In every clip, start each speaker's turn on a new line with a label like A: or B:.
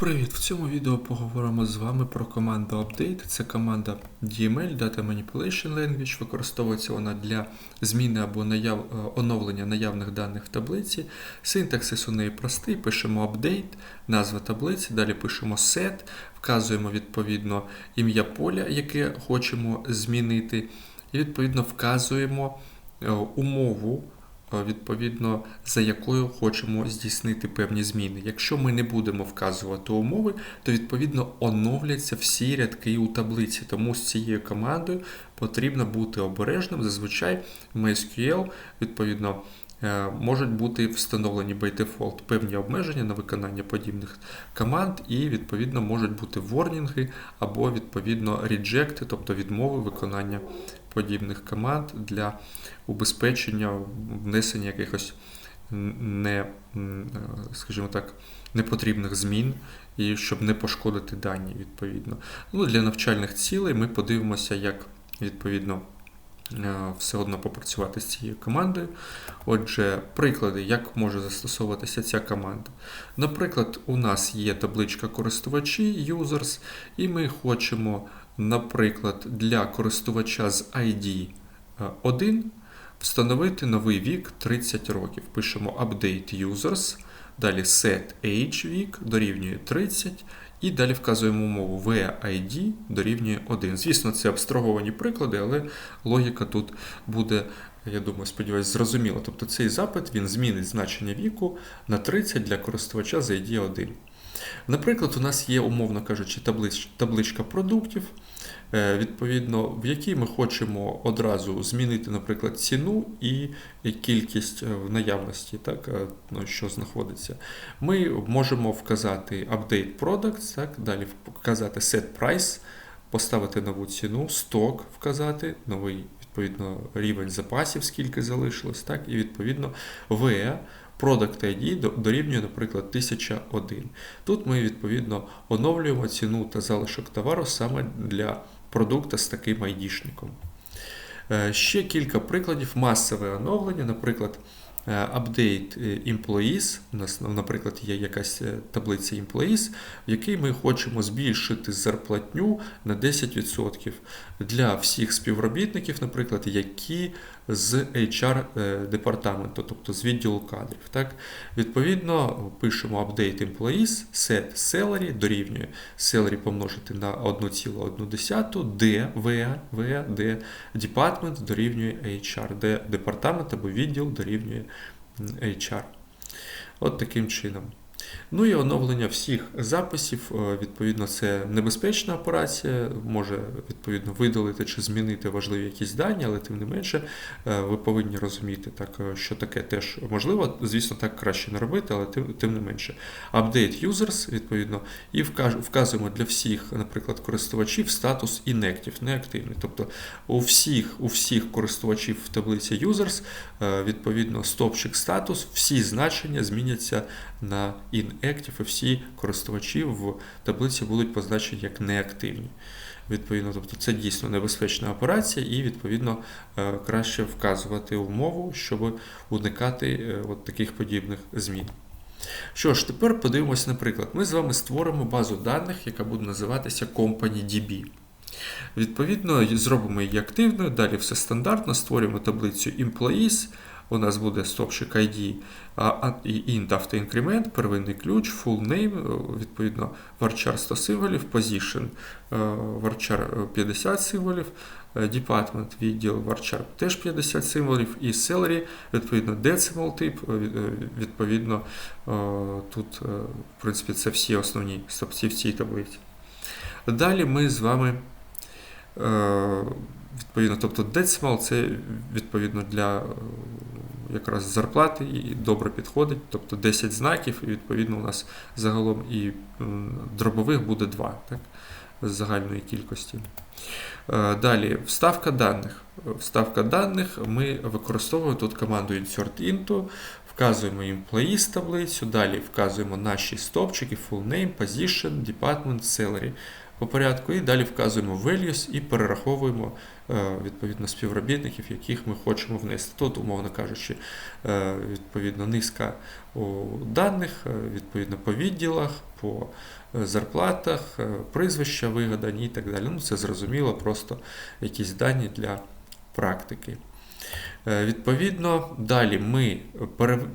A: Привіт! В цьому відео поговоримо з вами про команду Update. Це команда DML Data Manipulation Language. Використовується вона для зміни або наяв... е, оновлення наявних даних в таблиці. Синтаксис у неї простий. Пишемо update, назва таблиці, далі пишемо set, вказуємо відповідно ім'я поля, яке хочемо змінити, і відповідно вказуємо е, умову відповідно за якою хочемо здійснити певні зміни. Якщо ми не будемо вказувати умови, то відповідно оновляться всі рядки у таблиці. Тому з цією командою потрібно бути обережним. Зазвичай MySQL відповідно. е, Можуть бути встановлені by default певні обмеження на виконання подібних команд, і відповідно можуть бути ворнінги або відповідно реджекти, тобто відмови виконання подібних команд для убезпечення внесення якихось не, е, скажімо так, непотрібних змін і щоб не пошкодити дані відповідно. Ну, для навчальних цілей ми подивимося, як відповідно е, все одно попрацювати з цією командою. Отже, приклади, як може застосовуватися ця команда. Наприклад, у нас є табличка користувачі users, і ми хочемо, наприклад, для користувача з ID 1 встановити новий вік 30 років. Пишемо update users, далі set age вік дорівнює 30, і далі вказуємо умову VID дорівнює 1. Звісно, це абстраговані приклади, але логіка тут буде, я думаю, сподіваюся, зрозуміла. Тобто цей запит він змінить значення віку на 30 для користувача з ID 1. Наприклад, у нас є, умовно кажучи, таблич, табличка продуктів, е, відповідно, в якій ми хочемо одразу змінити, наприклад, ціну і кількість е, в наявності, так, е, ну, що знаходиться. Ми можемо вказати update products, так, далі вказати set price, поставити нову ціну, сток вказати, новий відповідно рівень запасів, скільки залишилось, так, і відповідно VE Product ID дорівнює, наприклад, 1001. Тут ми відповідно оновлюємо ціну та залишок товару саме для продукта з таким айдішником. Е, Ще кілька прикладів масове оновлення, наприклад, е, Update Employees. У нас, наприклад, є якась е, таблиця Employees, в якій ми хочемо збільшити зарплатню на 10% для всіх співробітників, наприклад, які з HR департаменту, тобто з відділу кадрів. Так? Відповідно, пишемо Update Employees, set salary дорівнює salary помножити на 1,1, де VA, VA, де department дорівнює HR, де департамент або відділ дорівнює HR. От таким чином. Ну і оновлення всіх записів, е, відповідно, це небезпечна операція, може відповідно видалити чи змінити важливі якісь дані, але тим не менше е, ви повинні розуміти, так, е, що таке теж можливо. Звісно, так краще не робити, але тим, тим не менше. Update users, відповідно, і вказуємо для всіх, наприклад, користувачів статус inactive, неактивний. Тобто у всіх у всіх користувачів в таблиці users, відповідно, стопчик статус, всі значення зміняться на inactive, і всі користувачі в таблиці будуть позначені як неактивні. Відповідно, тобто це дійсно небезпечна операція, і, відповідно, краще вказувати умову, щоб уникати от таких подібних змін. Що ж, тепер подивимося, наприклад, ми з вами створимо базу даних, яка буде називатися CompanyDB. Відповідно, зробимо її активною, далі все стандартно, створюємо таблицю Employees. У нас буде стопчик ID int автоінкремент, первинний ключ, full name, відповідно, varchar 100 символів, position, varchar 50 символів, department, відділ varchar теж 50 символів, і salary, відповідно, decimal тип, відповідно, тут, в принципі, це всі основні стопці в цій таблиці. Далі ми з вами. Відповідно, тобто decimal це відповідно для якраз зарплати і добре підходить, тобто 10 знаків, і відповідно у нас загалом і дробових буде 2 так, з загальної кількості. Е, далі, вставка даних. Вставка даних ми використовуємо тут команду insert into, вказуємо employees таблицю, далі вказуємо наші стовпчики, full name, position, department, salary. По порядку, і далі вказуємо values і перераховуємо е, відповідно співробітників, яких ми хочемо внести. Тут, умовно кажучи, е, відповідно низка даних, е, відповідно по відділах, по зарплатах, прізвища вигадані і так далі. Ну, це зрозуміло, просто якісь дані для практики. Відповідно, далі ми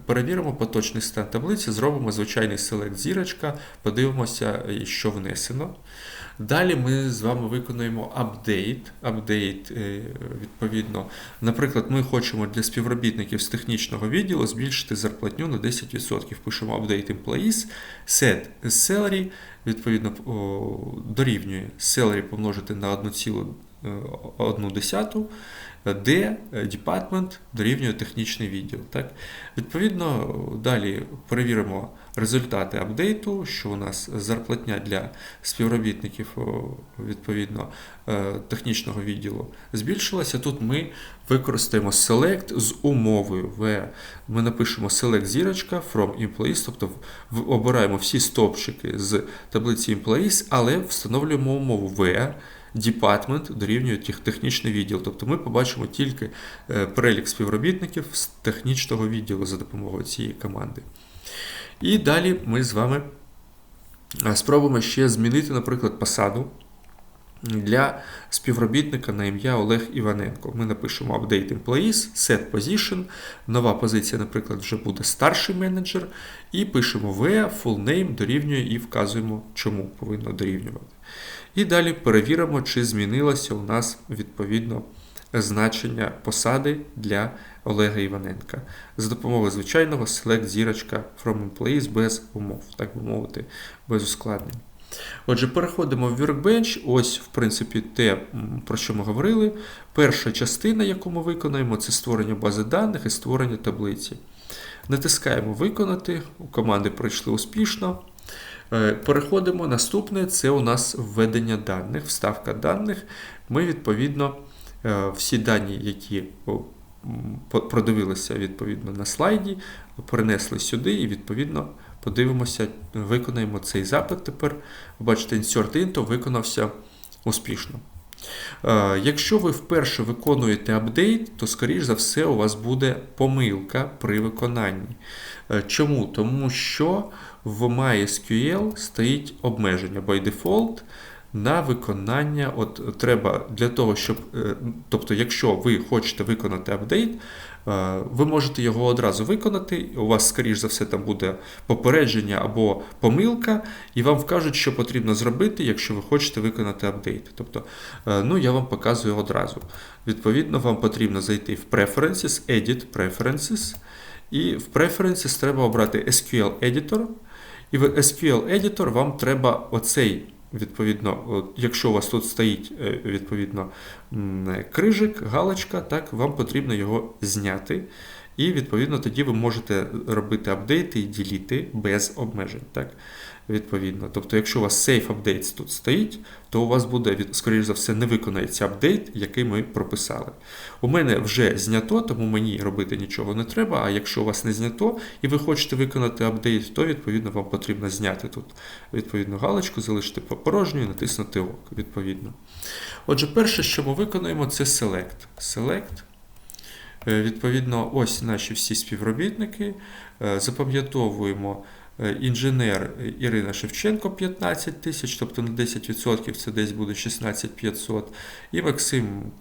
A: перевіримо поточний стан таблиці, зробимо звичайний селект зірочка, подивимося, що внесено. Далі ми з вами виконуємо апдейт. Апдейт, е, відповідно, наприклад, ми хочемо для співробітників з технічного відділу збільшити зарплатню на 10%. Пишемо update employees, set salary, відповідно, дорівнює salary помножити на 1,1, де департмент дорівнює технічний відділ. Так? Відповідно, далі перевіримо результати апдейту, що у нас зарплатня для співробітників відповідно е, технічного відділу збільшилася. Тут ми використаємо select з умовою where ми напишемо select зірочка from employees, тобто обираємо всі стовпчики з таблиці employees, але встановлюємо умову where department дорівнює тех- технічний відділ. Тобто ми побачимо тільки е, перелік співробітників з технічного відділу за допомогою цієї команди. І далі ми з вами е, спробуємо ще змінити, наприклад, посаду для співробітника на ім'я Олег Іваненко. Ми напишемо Update Employees, Set Position, нова позиція, наприклад, вже буде старший менеджер, і пишемо where full name дорівнює і вказуємо, чому повинно дорівнювати. І далі перевіримо, чи змінилося у нас відповідно значення посади для Олега Іваненка за допомогою звичайного select зірочка from employees без умов, так би мовити, без ускладнень. Отже, переходимо в Workbench. Ось, в принципі, те, про що ми говорили. Перша частина, яку ми виконаємо, це створення бази даних і створення таблиці. Натискаємо Виконати. Команди пройшли успішно. Е, Переходимо. Наступне це у нас введення даних, вставка даних. Ми, відповідно, е, всі дані, які продивилися відповідно на слайді, перенесли сюди і, відповідно, подивимося, виконаємо цей запит тепер. Бачите, insert into виконався успішно. Е, Якщо ви вперше виконуєте апдейт, то, скоріш за все, у вас буде помилка при виконанні. Е, Чому? Тому що в MySQL стоїть обмеження by default на виконання. От треба для того, щоб, е, тобто, якщо ви хочете виконати апдейт, ви можете його одразу виконати. У вас, скоріш за все, там буде попередження або помилка, і вам вкажуть, що потрібно зробити, якщо ви хочете виконати апдейт. Тобто, е, ну я вам показую одразу. Відповідно, вам потрібно зайти в Preferences, Edit Preferences, і в Preferences треба обрати SQL Editor. І в SQL Editor вам треба оцей, відповідно, якщо у вас тут стоїть е, відповідно крижик, галочка, так, вам потрібно його зняти. І відповідно тоді ви можете робити апдейти і діліти без обмежень. Так? Відповідно. Тобто, якщо у вас Safe Updates тут стоїть, то у вас буде, скоріш за все, не виконається апдейт, який ми прописали. У мене вже знято, тому мені робити нічого не треба. А якщо у вас не знято і ви хочете виконати апдейт, то відповідно вам потрібно зняти тут відповідну галочку, залишити порожню і натиснути ОК. Відповідно. Отже, перше, що ми виконуємо, це Select. Select. Е, Відповідно, ось наші всі співробітники. Е, Запам'ятовуємо інженер Ірина Шевченко 15 тисяч, тобто на 10% це десь буде 16 500. І Максим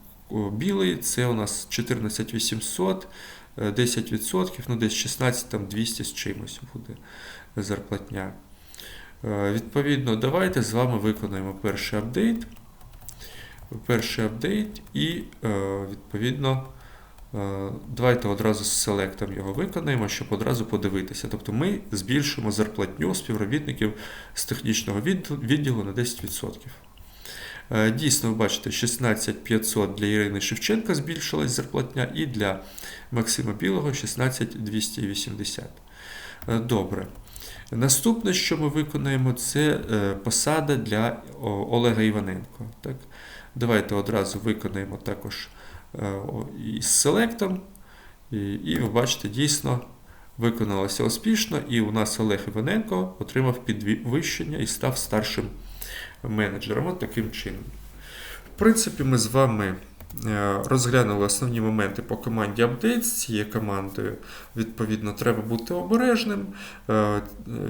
A: Білий це у нас 14 800, е, 10%, ну десь 16 там 200 з чимось буде зарплатня. Е, Відповідно, давайте з вами виконаємо перший апдейт. Перший апдейт і е, відповідно. Е, Давайте одразу з селектом його виконаємо, щоб одразу подивитися. Тобто ми збільшимо зарплатню співробітників з технічного відділу- на 10%. Е, Дійсно, ви бачите, 16500 для Ірини Шевченка збільшилась зарплатня, і для Максима Білого 16280. Е, Добре. Наступне, що ми виконаємо, це посада для Олега Іваненко. Так? Давайте одразу виконаємо також із селектом. І, і ви бачите, дійсно виконалося успішно, і у нас Олег Іваненко отримав підвищення і став старшим менеджером. От таким чином. В принципі, ми з вами е, розглянули основні моменти по команді Update. З цією командою, відповідно, треба бути обережним. Е,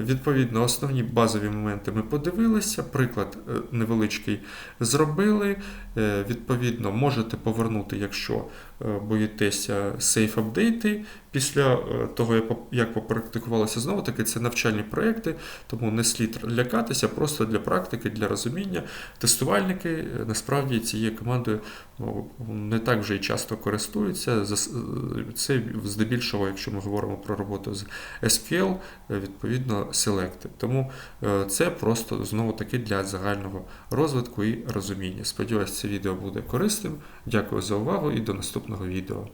A: Відповідно, основні базові моменти ми подивилися. Приклад е, невеличкий зробили. Е, Відповідно, можете повернути, якщо е, боїтеся сейф апдейти після е, того, як поп- попрактикувалося знову таки, це навчальні проекти, тому не слід лякатися, просто для практики, для розуміння. Тестувальники насправді цією командою ну, не так вже й часто користуються. Це здебільшого, якщо ми говоримо про роботу з SQL, відповідно Select. Тому це просто знову таки для загального розвитку і розуміння. Сподіваюсь, це відео буде корисним. Дякую за увагу і до наступного відео.